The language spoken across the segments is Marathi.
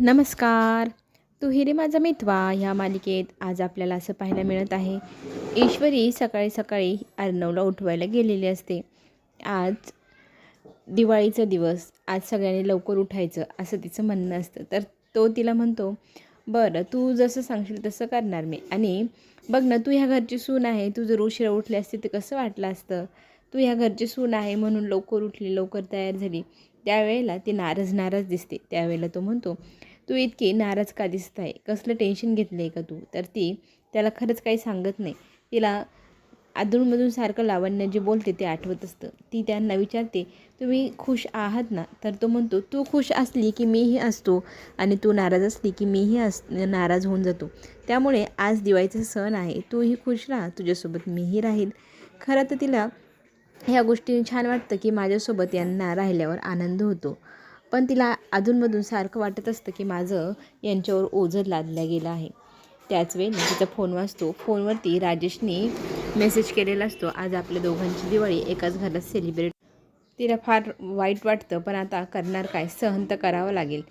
नमस्कार. तू हिरे माझा मितवा ह्या मालिकेत आज आपल्याला असं पाहायला मिळत आहे. ईश्वरी सकाळी सकाळी अर्णवला उठवायला गेलेली असते. आज दिवाळीचा दिवस. आज सगळ्यांनी लवकर उठायचं असं तिचं म्हणणं असतं. तर तो तिला म्हणतो बरं तू जसं सांगशील तसं करणार मी. आणि बघ ना तू ह्या घरची सून आहे. तू जर उशिरा उठली असती तर कसं वाटलं असतं? तू ह्या घरची सून आहे म्हणून लवकर उठली लवकर तयार झाली. त्यावेळेला ती नाराज नाराज दिसते. त्यावेळेला तो म्हणतो तू इतकी नाराज का दिसत आहे कसलं टेन्शन घेतलं आहे का तू? तर ती त्याला खरंच काही सांगत नाही. तिला अधूनमधून सारखं लावण्य जे बोलते ते आठवत असतं. ती त्यांना विचारते तुम्ही खुश आहात ना? तर तो म्हणतो तू खुश असली की मीही असतो आणि तू नाराज असली की मीही अस नाराज होऊन जातो. त्यामुळे आज दिवाळीचा सण आहे. तूही खुश राहा. तुझ्यासोबत मीही राहील. खरं तर तिला ह्या गोष्टीने छान वाटतं की माझ्यासोबत यांना राहिल्यावर आनंद होतो. पण तिला अधूनमधून सारखं वाटत असतं की माझं यांच्यावर ओझं लादलं गेलं आहे. त्याच वेळी तिचा फोन वाजतो फोनवरती राजेशने मेसेज केलेला असतो. आज आपल्या दोघांची दिवाळी. एकाच घरात सेलिब्रेट तिला फार वाईट वाटतं पण आता करणार काय? सहन तर करावं लागेल.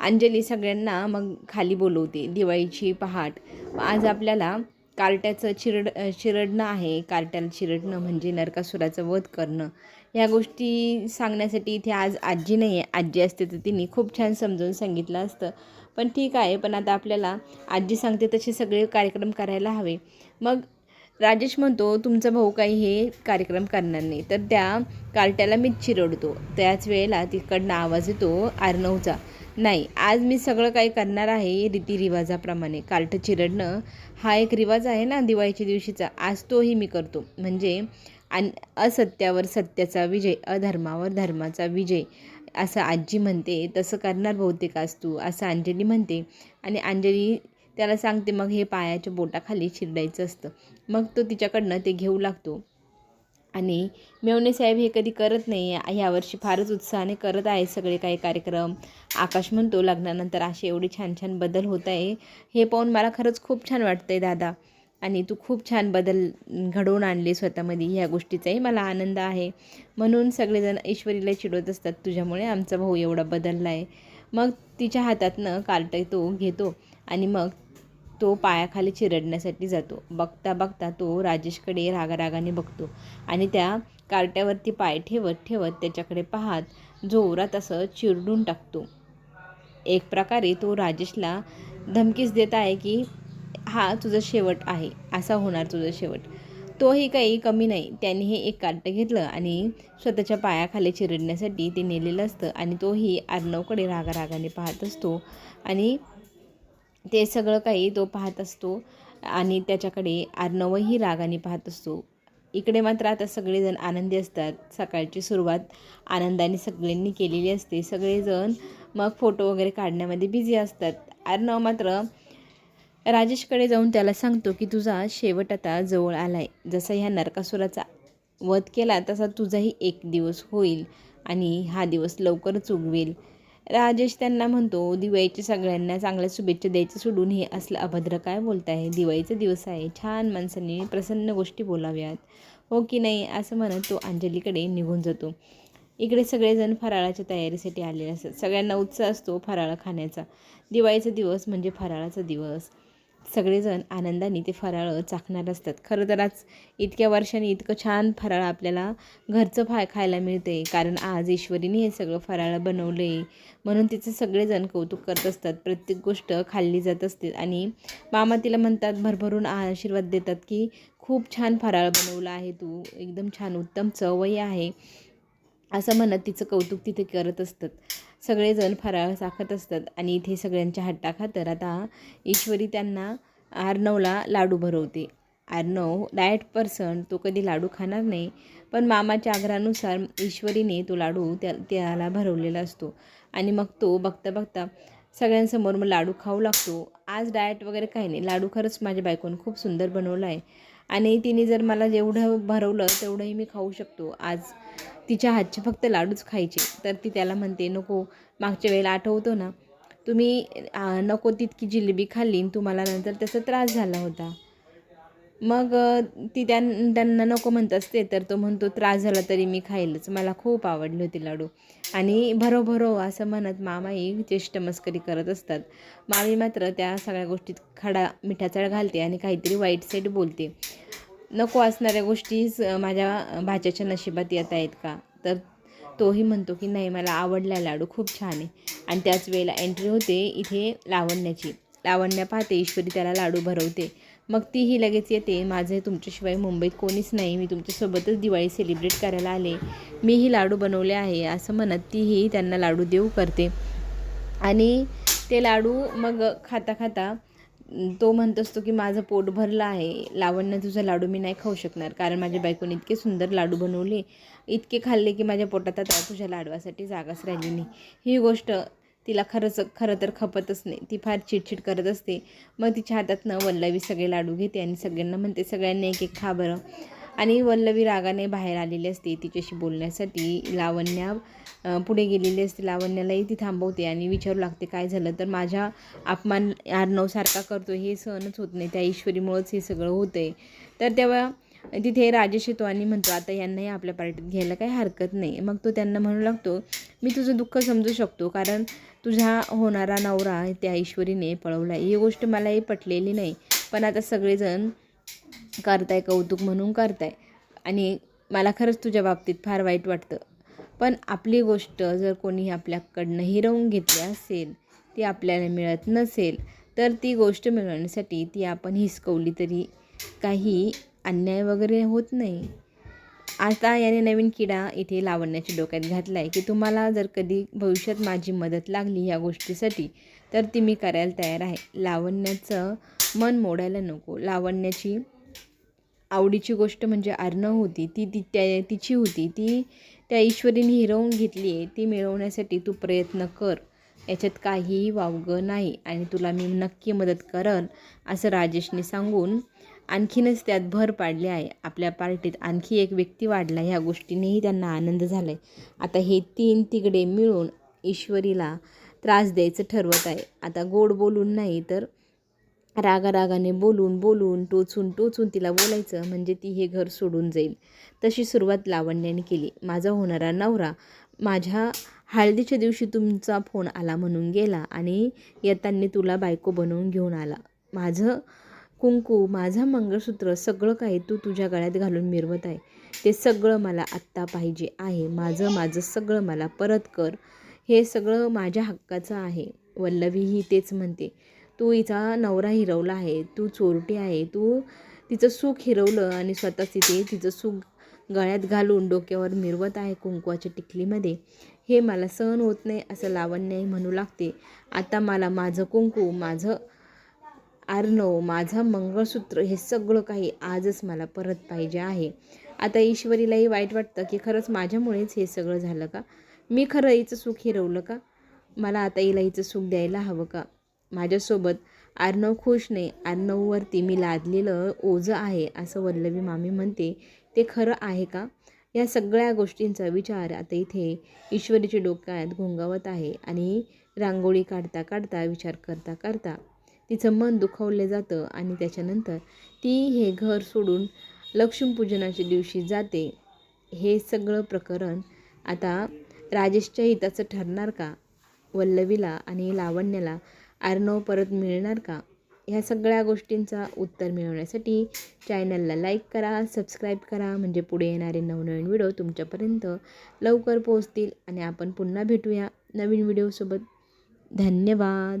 अंजली सगळ्यांना मग खाली बोलवते. दिवाळीची पहाट. आज आपल्याला कार्ट्याचं चिरड चिरडणं आहे. कार्ट्याला चिरडणं म्हणजे नरकासुराचं वध करणं. ह्या गोष्टी सांगण्यासाठी इथे आज आजी नाही आहे आजी असते तर तिने खूप छान समजावून सांगितलं असतं. पण ठीक आहे पण आता आपल्याला आजी सांगते तसे सगळे कार्यक्रम करायला हवे. मग राजेश म्हणतो तुमचा भाऊ काही हे कार्यक्रम करणार नाही. तर त्या कार्ट्याला मीच चिरडतो. त्याच वेळेला तिकडनं आवाज येतो आर्नवचा. नाही आज मी सगळं काही करणार आहे रीतिरिवाजाप्रमाणे. कार्ट चिरडणं हा एक रिवाज आहे ना दिवाळीच्या दिवशीचा. आज तोही मी करतो. म्हणजे आणि असत्यावर सत्याचा विजय अधर्मावर धर्माचा विजय असं आजी म्हणते. तसं करणार बहुतेक आज तू असं अंजली म्हणते. आणि अंजली त्याला सांगते मग हे पायाच्या बोटाखाली शिरडायचं असतं. मग तो तिच्याकडनं ते घेऊ लागतो. आणि मेवणे साहेब हे कधी करत नाही. ह्यावर्षी फारच उत्साहाने करत आहे सगळे काही कार्यक्रम. आकाश म्हणतो लग्नानंतर असे एवढे छान छान बदल होत आहे. हे पाहून मला खरंच खूप छान वाटतं आहे दादा. आणि तू खूप छान बदल घडवून आणले स्वतःमध्ये ह्या गोष्टीचाही. मला आनंद आहे. म्हणून सगळेजण ईश्वरीला चिडवत असतात तुझ्यामुळे आमचा भाऊ एवढा बदलला आहे. मग तिच्या हातातनं कार्ट तो घेतो आणि मग तो पायाखाली चिरडण्यासाठी जातो. बघता बघता तो राजेशकडे रागारागाने बघतो आणि त्या कार्ट्यावरती पाय ठेवत ठेवत त्याच्याकडे पाहत जोरात असं चिरडून टाकतो. एक प्रकारे तो राजेशला धमकीच देत आहे की हा तुझं शेवट आहे असा होणार तुझं शेवट. तोही काही कमी नाही. त्याने हे एक कार्ट घेतलं आणि स्वतःच्या पायाखाली चिरडण्यासाठी ते नेलेलं असतं आणि तोही अर्णवकडे रागारागाने पाहत असतो आणि ते सगळं काही तो पाहत असतो आणि त्याच्याकडे अर्णवही रागाने पाहत असतो. इकडे मात्र आता सगळेजण आनंदी असतात. सकाळची सुरुवात आनंदाने सगळ्यांनी केलेली असते. सगळेजण मग फोटो वगैरे काढण्यामध्ये बिझी असतात. अर्णव मात्र राजेशकडे जाऊन त्याला सांगतो की तुझा शेवट आता जवळ आला आहे जसा ह्या नरकासुराचा वध केला तसा तुझाही एक दिवस होईल आणि हा दिवस लवकरच उगवेल. राजेश त्यांना म्हणतो दिवाळीचे सगळ्यांना चांगल्या शुभेच्छा द्यायचं सोडून हे असलं अभद्र काय बोलत आहे दिवाळीचा दिवस आहे. छान माणसांनी प्रसन्न गोष्टी बोलाव्यात. हो की नाही? असं म्हणत तो अंजलीकडे निघून जातो. इकडे सगळेजण फराळाच्या तयारीसाठी आलेले असतात. सगळ्यांना उत्साह असतो फराळ खाण्याचा. दिवाळीचा दिवस म्हणजे फराळाचा दिवस. सगळेजण आनंदाने ते फराळ चाखणार असतात. खरं तर आज इतक्या वर्षांनी इतकं छान फराळ आपल्याला घरचं फा खायला मिळते कारण आज ईश्वरीने हे सगळं फराळ बनवलं आहे म्हणून तिचं सगळेजण कौतुक करत असतात. प्रत्येक गोष्ट खाल्ली जात असते. आणि मामा तिला म्हणतात भरभरून आशीर्वाद देतात की खूप छान फराळ बनवला आहे तू. एकदम छान उत्तम चवही आहे. असं म्हणत तिचं कौतुक तिथे करत असतात. सगळेजण फराळ साखत असतात आणि इथे सगळ्यांच्या हट्टाखातर आता ईश्वरी त्यांना आर्नवला लाडू भरवते. आर्नव डायट पर्सन तो कधी लाडू खाणार नाही पण मामाच्या आग्रहानुसार ईश्वरीने तो लाडू त्या त्याला भरवलेला असतो. आणि मग तो बघता बघता सगळ्यांसमोर मग लाडू खाऊ लागतो. आज डाएट वगैरे काही नाही. लाडू खरंच माझ्या बायकोनं खूप सुंदर बनवला आहे आणि तिने जर मला जेवढं भरवलं तेवढंही मी खाऊ शकतो. आज तिच्या हातचे फक्त लाडूच खायचे. तर ती त्याला म्हणते नको मागच्या वेळेला आठवतो ना तुम्ही नको तितकी जिलेबी खाल्ली तुम्हाला नंतर त्याचा त्रास झाला होता. मग ती त्यां त्यांना नको म्हणत असते तर तो म्हणतो त्रास झाला तरी मी खाईलच. मला खूप आवडले होते लाडू. आणि भरोभरो असं म्हणत मामाही चेष्ट मस्करी करत असतात. मामी मात्र त्या सगळ्या गोष्टीत खडा मिठाचळ घालते आणि काहीतरी वाईट साईड बोलते. नको असणाऱ्या गोष्टीच माझ्या भाच्याच्या नशिबात येत आहेत का? तर तोही म्हणतो की नाही मला आवडला लाडू खूप छान आहे. आणि त्याच वेळेला एंट्री होते इथे लावण्याची. लावण्या पाहते ईश्वरी त्याला लाडू भरवते. मग तीही लगेच येते माझं तुमच्याशिवाय मुंबईत कोणीच नाही. मी तुमच्यासोबतच दिवाळी सेलिब्रेट करायला आले. मीही लाडू बनवले आहे असं म्हणत तीही त्यांना लाडू देऊ करते. आणि ते लाडू मग खाता खाता तो म्हणत असतो की माझं पोट भरलं आहे लावण्य तुझा लाडू मी नाही खाऊ शकणार. कारण माझ्या बायकोने इतके सुंदर लाडू बनवले इतके खाल्ले की माझ्या पोटात आता तुझ्या लाडवासाठी जागाच राहिली नाही. ही गोष्ट तिला खरंच खरं तर खपतच नाही. ती फार चिडचिड करत असते. मग तिच्या हातातनं वल्लवी सगळे लाडू घेते आणि सगळ्यांना म्हणते सगळ्यांनी एक एक खा बरं. आणि वल्लवी रागाने बाहेर आलेली असते तिच्याशी बोलण्यासाठी. लावण्या पुढे गेलेली असते. लावण्यालाही ती थांबवते आणि विचारू लागते काय झालं? तर माझ्या अपमान आर्नवसारखा करतो हे सहनच होत नाही. त्या ईश्वरीमुळंच हे सगळं होतं आहे तर तेव्हा तिथे राजेश येतो आणि म्हणतो आता यांनाही आपल्या पार्टीत घ्यायला काही हरकत नाही. मग तो त्यांना म्हणू लागतो मी तुझं दुःख समजू शकतो कारण तुझा होणारा नवरा त्या ईश्वरीने पळवला ही गोष्ट मलाही पटलेली नाही. पण आता सगळेजण करताय कौतुक म्हणून करताय. आणि मला खरंच तुझ्या बाबतीत फार वाईट वाटतं. पण आपली गोष्ट जर कोणी आपल्याकडनं हिरवून घेतली असेल ती आपल्याला मिळत नसेल तर ती गोष्ट मिळवण्यासाठी ती आपण हिसकवली तरी काही अन्याय वगैरे होत नाही. आता याने नवीन किडा इथे लावण्याच्या डोक्यात घातला आहे की तुम्हाला जर कधी भविष्यात माझी मदत लागली ह्या गोष्टीसाठी तर ती मी करायला तयार आहे. लावण्याचं मन मोडायला नको. लावण्याची आवडीची गोष्ट म्हणजे अर्णव होती ती ती त्या तिची होती. ती त्या ईश्वरीने हिरवून घेतली आहे. ती मिळवण्यासाठी तू प्रयत्न कर. याच्यात काहीही वावगं नाही आणि तुला मी नक्की मदत करन असं राजेशने सांगून आणखीनच त्यात भर पाडली आहे. आपल्या पार्टीत आणखी एक व्यक्ती वाढला ह्या गोष्टीनेही त्यांना आनंद झाला आहे आता हे तीन तिकडे मिळून ईश्वरीला त्रास द्यायचं ठरवत आहे. आता गोड बोलून नाही तर रागारागाने बोलून बोलून टोचून टोचून तिला बोलायचं म्हणजे ती हे घर सोडून जाईल. तशी सुरुवात लावण्याने केली. माझा होणारा नवरा माझ्या हळदीच्या दिवशी तुमचा फोन आला म्हणून गेला आणि येताना तुला बायको बनवून घेऊन आला. माझं कुंकू माझं मंगळसूत्र सगळं काही तू तुझ्या गळ्यात घालून मिरवत आहे. ते सगळं मला आत्ता पाहिजे आहे. माझं माझं सगळं मला परत कर. हे सगळं माझ्या हक्काचं आहे. वल्लवीही तेच म्हणते. तू हिचा नवरा हिरवला आहे तू चोरटी आहे तू तिचं सुख हिरवलं आणि स्वतःच तिथे तिचं सुख गळ्यात घालून डोक्यावर मिरवत आहे कुंकवाच्या टिकलीमध्ये. हे मला सहन होत नाही असं लावण्य म्हणू लागते. आता मला माझं कुंकू माझं आर्णव माझं मंगळसूत्र हे सगळं काही आजच मला परत पाहिजे आहे. आता ईश्वरीलाही वाईट वाटतं की खरंच माझ्यामुळेच हे सगळं झालं का? मी खरं हिचं सुख हिरवलं का? मला आता हिला हिचं सुख द्यायला हवं का? माझ्यासोबत आर्नव खुश नाही. आर्नववरती मी लादलेलं ओझं आहे असं वल्लवी मामी म्हणते. ते खरं आहे का? या सगळ्या गोष्टींचा विचार आता इथे ईश्वरीच्या डोक्यात घोंगावत आहे आणि रांगोळी काढता काढता विचार करता करता तिचं मन दुखावलं जातं आणि त्याच्यानंतर ती हे घर सोडून लक्ष्मीपूजनाच्या दिवशी जाते. हे सगळं प्रकरण आता राजेशच्या हिताचं ठरणार का? वल्लवीला आणि लावण्याला आर्नव परत मिळणार का? ह्या सगळ्या गोष्टींचा उत्तर मिळवण्यासाठी चॅनलला लाईक करा सबस्क्राईब करा म्हणजे पुढे येणारे नवनवीन व्हिडिओ तुमच्यापर्यंत लवकर पोहोचतील. आणि आपण पुन्हा भेटूया नवीन व्हिडिओसोबत. धन्यवाद.